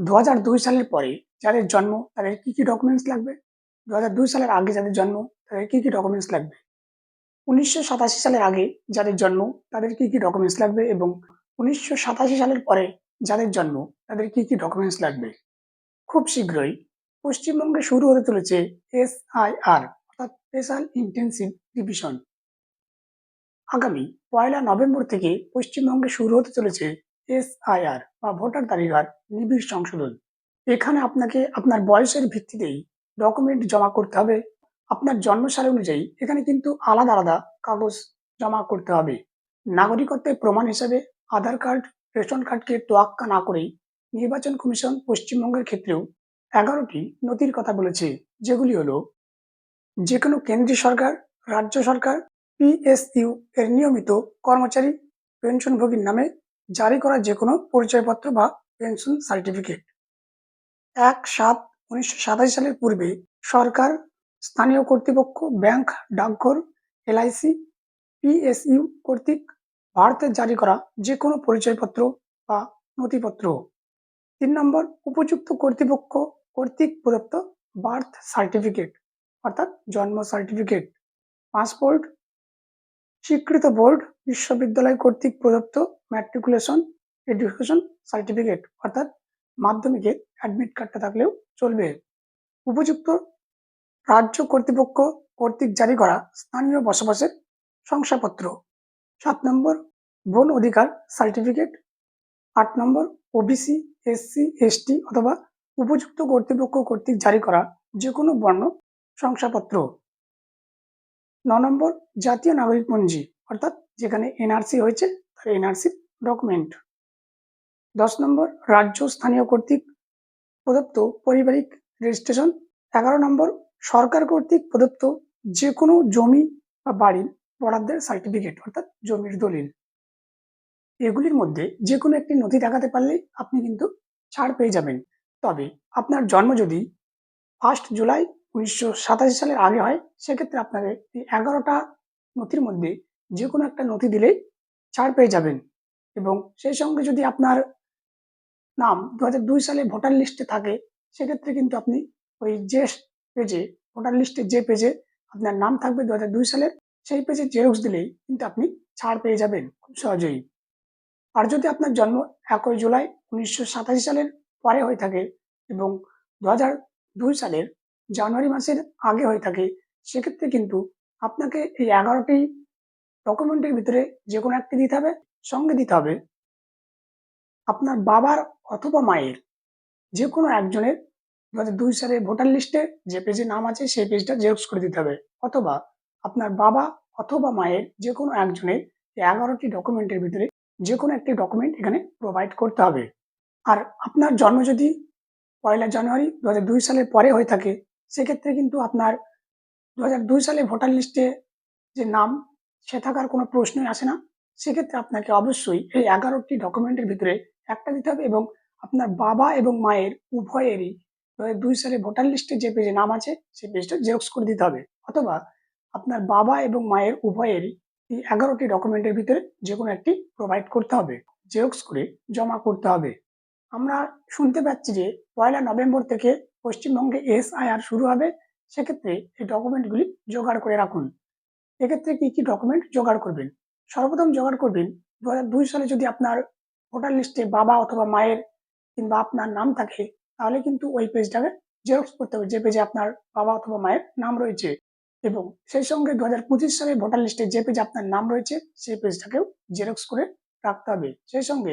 দু হাজার দুই সালের পরে যাদের জন্ম, তাদের কি কি ডকুমেন্টস লাগবে? দু হাজার দুই সালের আগে যাদের জন্ম, তাদের কি কি ডকুমেন্টস লাগবে? উনিশশো সাতাশি সালের আগে যাদের জন্ম, তাদের কি কি ডকুমেন্টস লাগবে? এবং উনিশশো সাতাশি সালের পরে যাদের জন্ম, তাদের কি কি ডকুমেন্টস লাগবে? খুব শীঘ্রই পশ্চিমবঙ্গে শুরু হতে চলেছে এসআইআর অর্থাৎ স্পেশাল ইন্টেন্সিভ ডিভিশন আগামী পয়লা নভেম্বর থেকে পশ্চিমবঙ্গে শুরু হতে চলেছে এসআইআর বা ভোটার তালিকার নিবিড় সংশোধন এখানে আপনাকে আপনার বয়সের ভিত্তিতেই ডকুমেন্ট জমা করতে হবে। আপনার জন্মসাল অনুযায়ী এখানে কিন্তু আলাদা আলাদা কাগজ জমা করতে হবে। নাগরিকত্বের প্রমাণ হিসেবে আধার কার্ড, রেশন কার্ডকে তোয়াক্কা না করেই নির্বাচন কমিশন পশ্চিমবঙ্গের ক্ষেত্রেও এগারোটি নথির কথা বলেছে, যেগুলি হলো যে কোনো কেন্দ্রীয় সরকার, রাজ্য সরকার, পিএসইউ এর নিয়মিত কর্মচারী, পেনশনভোগীর নামে জারি করা যে কোনো পরিচয়পত্র বা পেনশন সার্টিফিকেট। এক সাত উনিশশো সালের পূর্বে সরকার, স্থানীয় কর্তৃপক্ষ, ব্যাংক, ডাকঘর, এলআইসি, পিএসইউ কর্তৃক ভারতের জারি করা যে কোনো পরিচয়পত্র বা নথিপত্র। তিন নম্বর, উপযুক্ত কর্তৃপক্ষ কর্তৃক প্রদত্ত বার্থ সার্টিফিকেট, অর্থাৎ জন্ম সার্টিফিকেট। পাসপোর্ট স্বীকৃত বোর্ড, বিশ্ববিদ্যালয় কর্তৃক প্রদত্ত ম্যাট্রিকুলেশন এডুকেশন সার্টিফিকেট অর্থাৎ মাধ্যমিকের অ্যাডমিট কার্ডটা থাকলেও চলবে। উপযুক্ত রাজ্য কর্তৃপক্ষ কর্তৃক জারি করা স্থানীয় বসবাসের শংসাপত্র। সাত নম্বর, বন অধিকার সার্টিফিকেট আট নম্বর ওবিসি এসসি এসটি অথবা উপযুক্ত কর্তৃপক্ষ কর্তৃক জারি করা যে কোনো বর্ণ শংসাপত্র। ন নম্বর জাতীয় নাগরিক পঞ্জি, অর্থাৎ যেখানে এনআরসি হয়েছে, তার এনআরসি ডকুমেন্ট দশ নম্বর রাজ্য স্থানীয় কর্তৃক প্রদত্ত পারিবারিক রেজিস্ট্রেশন এগারো নম্বর সরকার কর্তৃক প্রদত্ত যে কোনো জমি বা বাড়ির বরাদ্দের সার্টিফিকেট অর্থাৎ জমির দলিল। এগুলির মধ্যে যে কোনো একটি নথি দেখাতে পারলে আপনি কিন্তু ছাড় পেয়ে যাবেন। তবে আপনার জন্ম যদি ফার্স্ট জুলাই উনিশশো সাতাশি সালের আগে হয়, সেক্ষেত্রে আপনাকে এই এগারোটা নথির মধ্যে যে কোনো একটা নথি দিলেই ছাড় পেয়ে যাবেন। এবং সেই সঙ্গে যদি আপনার নাম দু সালে ভোটার লিস্টে থাকে, সেক্ষেত্রে কিন্তু আপনি ওই যে পেজে, ভোটার লিস্টে যে পেজে আপনার নাম থাকবে দু হাজার দুই সালের, সেই পেজে জেরক্স দিলেই কিন্তু আপনি ছাড় পেয়ে যাবেন খুব সহজেই। আর যদি আপনার জন্ম একই জুলাই উনিশশো সাতাশি সালের পরে হয়ে থাকে এবং দু সালের জানুয়ারি মাসের আগে হয়ে থাকে, সেক্ষেত্রে কিন্তু আপনাকে এই এগারোটি ডকুমেন্টের ভিতরে যে কোনো একটি দিতে হবে, সঙ্গে দিতে হবে আপনার বাবার অথবা মায়ের যে কোনো একজনের। দু হাজার দুই সালে ভোটার লিস্টে যে পেজে নাম আছে, সেই পেজটা জেরক্স করে দিতে হবে। অথবা আপনার বাবা অথবা মায়ের যে কোনো একজনের এগারোটি ডকুমেন্টের ভিতরে যে কোনো একটি ডকুমেন্ট এখানে প্রোভাইড করতে হবে। আর আপনার জন্ম যদি পয়লা জানুয়ারি দু হাজার দুই সালের পরে হয়ে থাকে সেক্ষেত্রে কিন্তু আপনার দু হাজার দুই সালে ভোটার লিস্টে যে নাম, সে থাকার কোনো প্রশ্নই আসে না। সেক্ষেত্রে আপনাকে অবশ্যই এই এগারোটি ডকুমেন্টের ভিতরে একটা দিতে হবে এবং আপনার বাবা এবং মায়ের উভয়েরই দু দুই সালে ভোটার লিস্টে যে পেজে নাম আছে সেই পেজটা জেরক্স করে দিতে হবে। অথবা আপনার বাবা এবং মায়ের উভয়েরই এই এগারোটি ডকুমেন্টের ভিতরে যে কোনো একটি প্রোভাইড করতে হবে। জেরক্স করে জমা করতে হবে। আমরা শুনতে পাচ্ছি যে পয়লা নভেম্বর থেকে পশ্চিমবঙ্গে এসআইআর শুরু হবে, সেক্ষেত্রে এই ডকুমেন্টগুলি জোগাড় করে রাখুন। এক্ষেত্রে কি কি ডকুমেন্ট জোগাড় করবেন? সর্বপ্রথম জোগাড় করবেন দু সালে যদি আপনার ভোটার লিস্টে বাবা অথবা মায়ের কিংবা আপনার নাম থাকে, তাহলে কিন্তু ওই পেজটাকে জেরক্স করতে হবে, যে পেজে আপনার বাবা অথবা মায়ের নাম রয়েছে। এবং সেই সঙ্গে দু হাজার পঁচিশ সালে ভোটার লিস্টে যে পেজে আপনার নাম রয়েছে, সেই পেজটাকেও জেরক্স করে রাখতে হবে। সেই সঙ্গে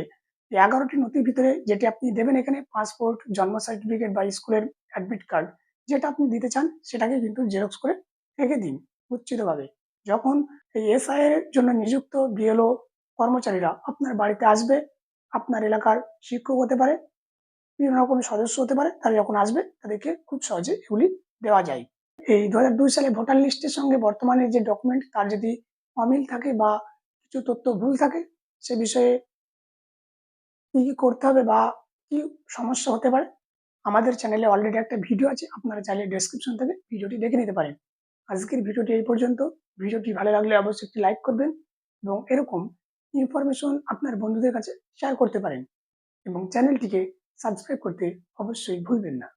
এগারোটি নথির ভিতরে যেটি আপনি দেবেন এখানে পাসপোর্ট, জন্ম সার্টিফিকেট বা স্কুলের অ্যাডমিট কার্ড, যেটা আপনি দিতে চান সেটাকে কিন্তু জেরক্স করে রেখে দিন উচ্চিতভাবে যখন এই এসআই এর জন্য নিযুক্ত বিএলও কর্মচারীরা আপনার বাড়িতে আসবে, আপনার এলাকার শিক্ষক হতে পারে, বিভিন্ন রকমের সদস্য হতে পারে, তারা যখন আসবে তাদেরকে খুব সহজে এগুলি দেওয়া যায়। এই দু সালে ভোটার লিস্টের সঙ্গে বর্তমানে যে ডকুমেন্ট, তার যদি অমিল থাকে বা কিছু তথ্য ভুল থাকে, সে বিষয়ে কি করতে হবে বা কি সমস্যা হতে পারে, আমাদের চ্যানেলে অলরেডি একটা ভিডিও আছে, আপনারা চাইলে ডেসক্রিপশন থেকে ভিডিওটি দেখে নিতে পারেন। আজকের ভিডিওটি এই পর্যন্ত। ভিডিওটি ভালো লাগলে অবশ্যই একটি লাইক করবেন এবং এরকম ইনফরমেশন আপনার বন্ধুদের কাছে শেয়ার করতে পারেন এবং চ্যানেলটিকে সাবস্ক্রাইব করতে অবশ্যই ভুলবেন না।